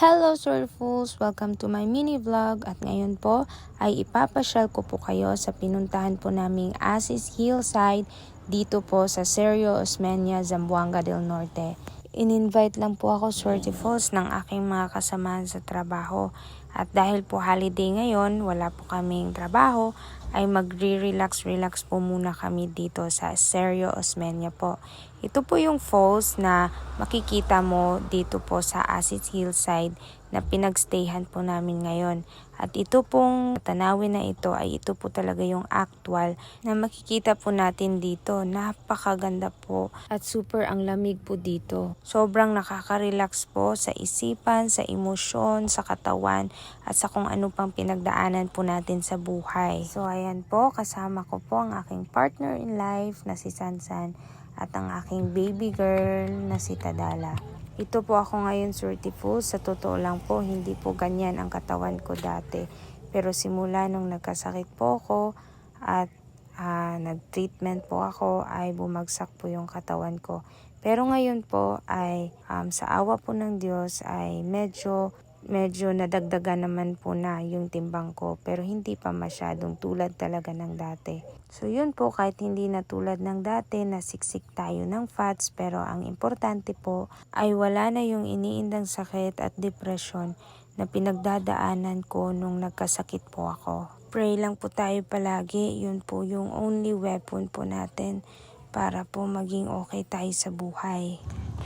Hello Surfools! Welcome to my mini vlog at ngayon po ay ipapasyal ko po kayo sa pinuntahan po naming Asis Hillside dito po sa Sergio Osmeña, Zamboanga del Norte. In-invite lang po ako Falls ng aking mga kasamahan sa trabaho at dahil po holiday ngayon, wala po kaming trabaho, ay magre-relax relax po muna kami dito sa Sergio Osmeña po. Ito po yung falls na makikita mo dito po sa Asis Hillside na pinagstayhan po namin ngayon. At ito pong tanawin na ito ay ito po talaga yung actual na makikita po natin dito. Napakaganda po at super ang lamig po dito. Sobrang nakaka-relax po sa isipan, sa emosyon, sa katawan at sa kung ano pang pinagdaanan po natin sa buhay. So ayan po, kasama ko po ang aking partner in life na si Sansan at ang aking baby girl na si Tadala. Ito po ako ngayon certified. Sa totoo lang po, hindi po ganyan ang katawan ko dati. Pero simula nung nagkasakit po ako at ah, nag-treatment po ako, ay bumagsak po yung katawan ko. Pero ngayon po ay um, sa awa po ng Diyos ay medyo medyo nadagdagan naman po na yung timbang ko pero hindi pa masyadong tulad talaga ng dati. So yun po kahit hindi na tulad ng dati na siksik tayo ng fats pero ang importante po ay wala na yung iniindang sakit at depression na pinagdadaanan ko nung nagkasakit po ako. Pray lang po tayo palagi, yun po yung only weapon po natin para po maging okay tayo sa buhay.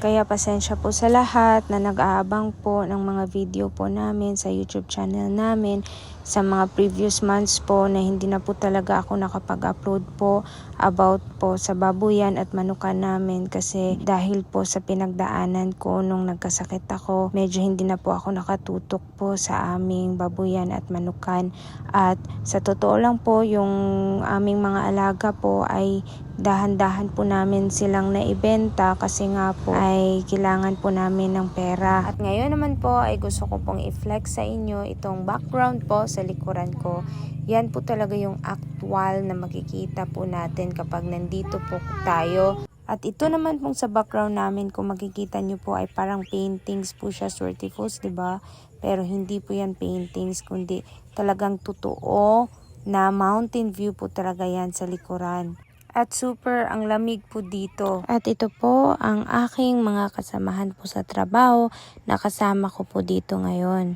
Kaya pasensya po sa lahat na nag-aabang po ng mga video po namin sa YouTube channel namin sa mga previous months po na hindi na po talaga ako nakapag-upload po about po sa babuyan at manukan namin. Kasi dahil po sa pinagdaanan ko nung nagkasakit ako, medyo hindi na po ako nakatutok po sa aming babuyan at manukan. At sa totoo lang po yung aming mga alaga po ay dahan-dahan po namin silang naibenta kasi nga po ay kailangan po namin ng pera. At ngayon naman po ay gusto ko pong i-flex sa inyo itong background po sa likuran ko. Yan po talaga yung actual na makikita po natin kapag nandito po tayo. At ito naman pong sa background namin, kung makikita nyo po ay parang paintings po siya, Swordifos, di ba? Pero hindi po yan paintings, kundi talagang totoo na mountain view po talaga yan sa likuran. At super ang lamig po dito. At ito po ang aking mga kasamahan po sa trabaho na kasama ko po dito ngayon.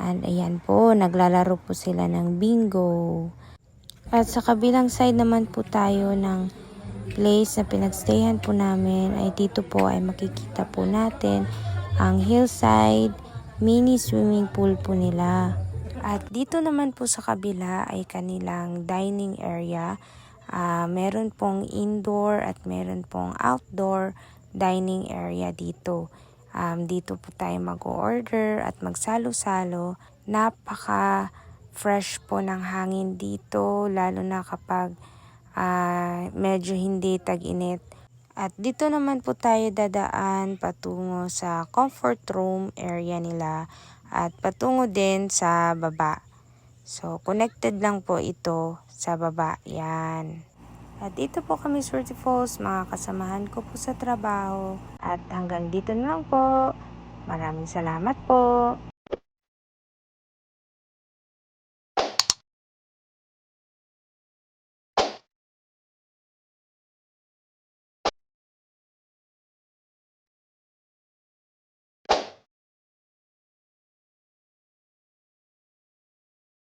And ayan po, naglalaro po sila ng bingo. At sa kabilang side naman po tayo ng place na pinagstayan po namin ay dito po ay makikita po natin ang hillside mini swimming pool po nila. At dito naman po sa kabila ay kanilang dining area. Ah, meron pong indoor at meron pong outdoor dining area dito. Um, dito po tayo mag-order at magsalo-salo. Napaka fresh po ng hangin dito lalo na kapag ah, medyo hindi tag-init. At dito naman po tayo dadaan patungo sa comfort room area nila at patungo din sa baba. So, connected lang po ito sa baba. Yan. At dito po kami, Swerte Falls, mga kasamahan ko po sa trabaho. At hanggang dito na lang po. Maraming salamat po.